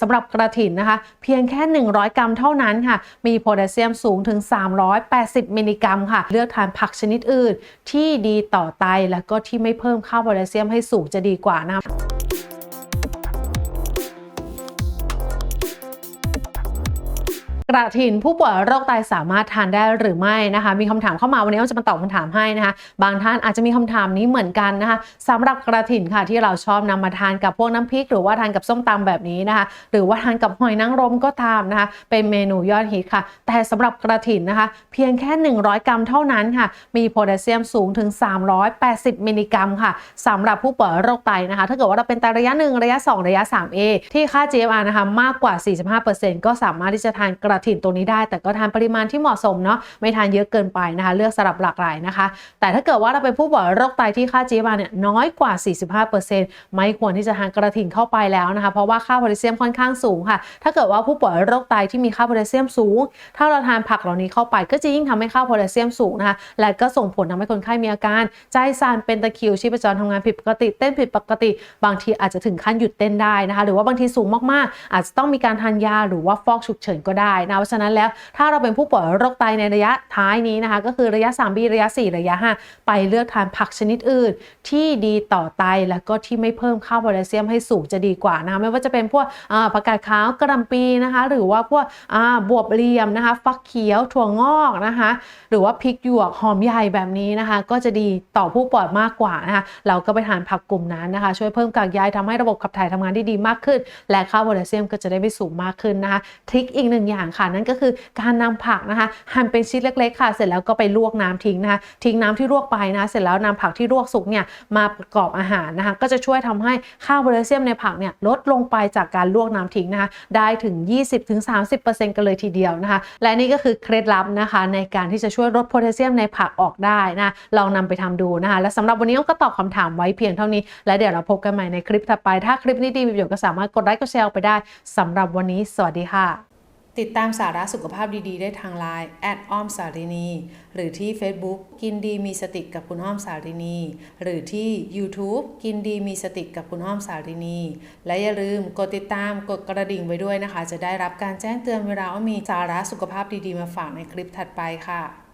สำหรับกระถินนะคะ เพียงแค่ 100 กรัมเท่านั้นค่ะ มีโพแทสเซียมสูงถึง 380 มิลลิกรัมค่ะ เลือกทานผักชนิดอื่นที่ดีต่อไต และก็ที่ไม่เพิ่มค่าโพแทสเซียมให้สูงจะดีกว่านะคะ ระถินผู้ป่วยโรคไตสามารถทานได้หรือไม่นะคะ มีคำถามเข้ามาวันนี้เราจะมาตอบคำถามให้นะคะ บางท่านอาจจะมีคำถามนี้เหมือนกันนะคะสำหรับกระถินค่ะที่เราชอบนำมาทานกับพวกน้ำพริก หรือว่าทานกับส้มตำแบบนี้นะคะ หรือว่าทานกับหอยนางรมก็ตามนะคะ เป็นเมนูยอดฮิตค่ะ แต่สำหรับกระถินนะคะ เพียงแค่ 100 กรัมเท่านั้นค่ะ มีโพแทสเซียมสูงถึง 380 มิลลิกรัมค่ะสำหรับผู้ป่วยโรคไตนะคะ ถ้าเกิดว่าเราเป็นไตระยะ 1 ระยะ 2 ระยะ 3A ที่ค่า GFR นะคะมากกว่า 45%ก็สามารถที่จะทานกระถินตัวนี้ได้ แต่ก็ทานปริมาณที่เหมาะสมเนาะไม่ทานเยอะเกินไปนะคะ เลือกสลับหลากหลายนะคะ แต่ถ้าเกิดว่าเราเป็นผู้ป่วยโรคไตที่ค่า GFR เนี่ยน้อยกว่า 45%ไม่ควรที่จะทานกระถิ่นเข้าไปแล้วนะคะ เพราะว่าค่าโพแทสเซียมค่อนข้างสูงค่ะ ถ้าเกิดว่าผู้ป่วยโรคไตที่มีค่าโพแทสเซียมสูง ถ้าเราทานผักเหล่านี้เข้าไป ก็จะยิ่งทำให้ค่าโพแทสเซียมสูงนะคะ และก็ส่งผลทำให้คนไข้มีอาการ ใจสั่นเป็นตะคริวชีพจรทำงานผิดปกติ เต้นผิดปกติ บางทีอาจจะถึงขั้นหยุดเต้นได้นะคะ หรือว่าบางทีสูงมากๆ อาจจะต้องมีการทานยาหรือว่าฟอกฉุกเฉินก็ได้นะเพราะฉะนั้นแล้วถ้าเราเป็นผู้ป่วยโรคไตในระยะท้ายนี้นะคะ ก็คือระยะ 3B ระยะ 4 ระยะ 5 ไปเลือกทานผักชนิดอื่น ที่ดีต่อไตและก็ที่ไม่เพิ่มค่าโพแทสเซียมให้สูงจะดีกว่านะคะไม่ว่าจะเป็นพวกผักกาดขาวกระลำปีนะคะ หรือว่าพวกบวบเหลี่ยมนะคะ ฟักเขียวถั่วงอกนะคะ หรือว่าพริกหยวกหอมใหญ่แบบนี้นะคะ ก็จะดีต่อผู้ป่วยมากกว่านะคะเราก็ไปทานผักกลุ่มนั้นนะคะ ช่วยเพิ่มกากใยทำให้ระบบขับถ่ายทำงานได้ดีมากขึ้น และค่าโพแทสเซียมก็จะได้ไม่สูงมากขึ้นนะคะทริคอีกหนึ่งอย่างค่ะ นั่นก็คือการนำผักนะคะหั่นเป็นชิ้นเล็กๆค่ะ เสร็จแล้วก็ไปลวกน้ำทิ้งนะคะทิ้งน้ำที่ลวกไปนะ เสร็จแล้วนำผักที่ลวกสุกเนี่ยมาประกอบอาหารนะคะ ก็จะช่วยทำให้ค่าโพแทสเซียมในผักเนี่ยลดลงไปจากการลวกน้ำทิ้งนะคะ ได้ถึง 20-30%กันเลยทีเดียวนะคะ และนี่ก็คือเคล็ดลับนะคะ ในการที่จะช่วยลดโพแทสเซียมในผักออกได้นะลองนำไปทำดูนะคะ และสำหรับวันนี้ก็ตอบคำถามไว้เพียงเท่านี้ และเดี๋ยวเราพบกันใหม่ในคลิปถัดไปถ้าคลิปนี้ดีมีประโยชน์ก็สามารถกดไลค์กดแชร์ไปได้สำหรับวันนี้ สวัสดีค่ะ ติดตามสาระสุขภาพดีๆ ได้ทางไลน์แอดอ้อมสารินีหรือที่ Facebook กินดีมีสติกับคุณอ้อมสารินีหรือที่ YouTube กินดีมีสติกับคุณอ้อมสารินีและอย่าลืมกดติดตามกดกระดิ่งไว้ด้วยนะคะ จะได้รับการแจ้งเตือนเวลาว่ามีสาระสุขภาพดีๆ มาฝากในคลิปถัดไปค่ะ